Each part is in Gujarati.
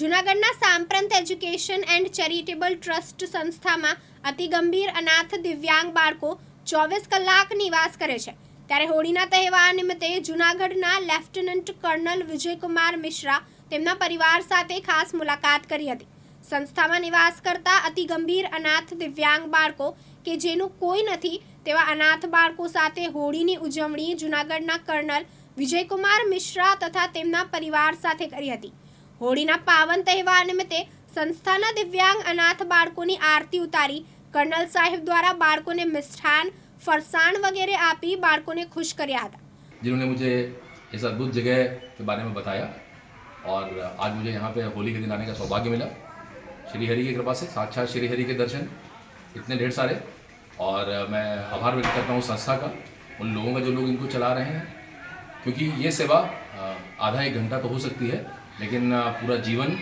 જૂનાગઢના સાંપ્રંત એજ્યુકેશન એન્ડ ચેરિટેબલ ટ્રસ્ટ સંસ્થામાં અતિ ગંભીર અનાથ દિવ્યાંગ બાળકો ચોવીસ કલાક નિવાસ કરે છે. ત્યારે હોળીના તહેવાર નિમિત્તે જૂનાગઢના લેફ્ટનન્ટ કર્નલ વિજયકુમાર મિશ્રા તેમના પરિવાર સાથે ખાસ મુલાકાત કરી હતી. સંસ્થામાં નિવાસ કરતા અતિ ગંભીર અનાથ દિવ્યાંગ બાળકો કે જેનું કોઈ નથી તેવા અનાથ બાળકો સાથે હોળીની ઉજવણી જૂનાગઢના કર્નલ વિજયકુમાર મિશ્રા તથા તેમના પરિવાર સાથે કરી હતી. હોળીના પાવન તહેવાર નિમિત્તે સંસ્થાના દિવ્યાંગ અનાથ બાળકોની આરતી ઉતારી કર્નલ સાહેબ દ્વારા બાળકોને મિષ્ઠાન ફરસાણ વગેરે આપી બાળકોને ખુશ કર્યા હતા जिन्होंने मुझे इस अद्भुत जगह के बारे में बताया और आज मुझे यहाँ पे होली के दिन आने का सौभाग्य मिला श्री हरि की कृपा से साक्षात श्री हरि के दर्शन इतने ढेर सारे और मैं आभार व्यक्त करता हूँ संस्था का उन लोगों का जो लोग इनको चला रहे हैं क्योंकि ये सेवा अ, आधा एक घंटा तो हो सकती है लेकिन अ, पूरा जीवन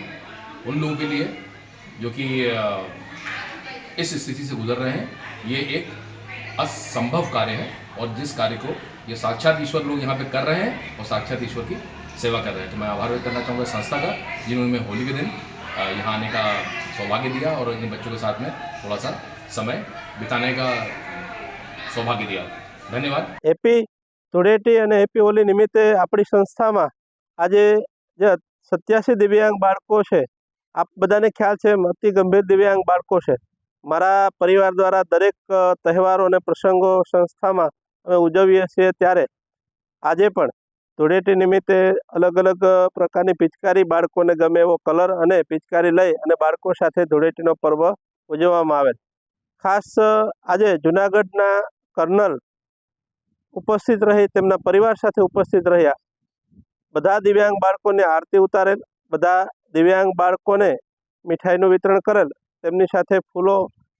उन लोगों के लिए जो कि अ, इस स्थिति से गुजर रहे हैं ये एक असंभव कार्य है और जिस कार्य को ये साक्षात ईश्वर लोग यहाँ पे कर रहे हैं और साक्षात ईश्वर की सेवा कर रहे हैं तो मैं आभार व्यक्त करना चाहूँगा इस संस्था का जिन्होंने मैं होली के दिन अ, यहाँ आने का सौभाग्य दिया और इन बच्चों के साथ में थोड़ा सा समय बिताने का सौभाग्य दिया धन्यवाद હેપી ધૂળેટી અને હેપી હોલી નિમિત્તે આપણી સંસ્થામાં આજે જે સત્યાસી દિવ્યાંગ બાળકો છે. આપ બધાને ખ્યાલ છે, અતિ ગંભીર દિવ્યાંગ બાળકો છે. મારા પરિવાર દ્વારા દરેક તહેવારો અને પ્રસંગો સંસ્થામાં અમે ઉજવીએ છીએ ત્યારે આજે પણ ધૂળેટી નિમિત્તે અલગ અલગ પ્રકારની પિચકારી બાળકોને ગમે એવો કલર અને પિચકારી લઈ અને બાળકો સાથે ધૂળેટીનો પર્વ ઉજવવામાં આવેલ ખાસ આજે જુનાગઢના કર્નલ ઉપસ્થિત રહી તેમના પરિવાર સાથે ઉપસ્થિત રહ્યા. બધા દિવ્યાંગ બાળકોને આરતી ઉતારેલ, બધા દિવ્યાંગ બાળકોને મીઠાઈનું વિતરણ કરેલ, તેમની સાથે ફૂલો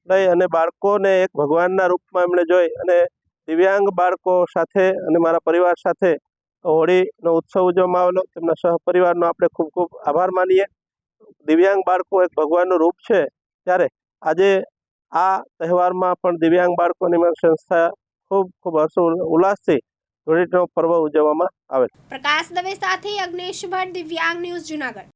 લઈ અને બાળકોને એક ભગવાનના રૂપમાં એમણે જોઈ અને દિવ્યાંગ બાળકો સાથે અને મારા પરિવાર સાથે હોળીનો ઉત્સવ ઉજવવામાં આવેલો. તેમના સહપરિવારનો આપણે ખૂબ ખૂબ આભાર માનીએ. દિવ્યાંગ બાળકો એક ભગવાનનું રૂપ છે ત્યારે આજે આ તહેવારમાં પણ દિવ્યાંગ બાળકોની સંસ્થા ખૂબ ખૂબ હર્ષ ઉલ્લાસથી ધૂળેટીનો પર્વ ઉજવવામાં આવે પ્રકાશ દવે સાથે અગ્નેશ ભટ્ટ દિવ્યાંગ ન્યૂઝ જૂનાગઢ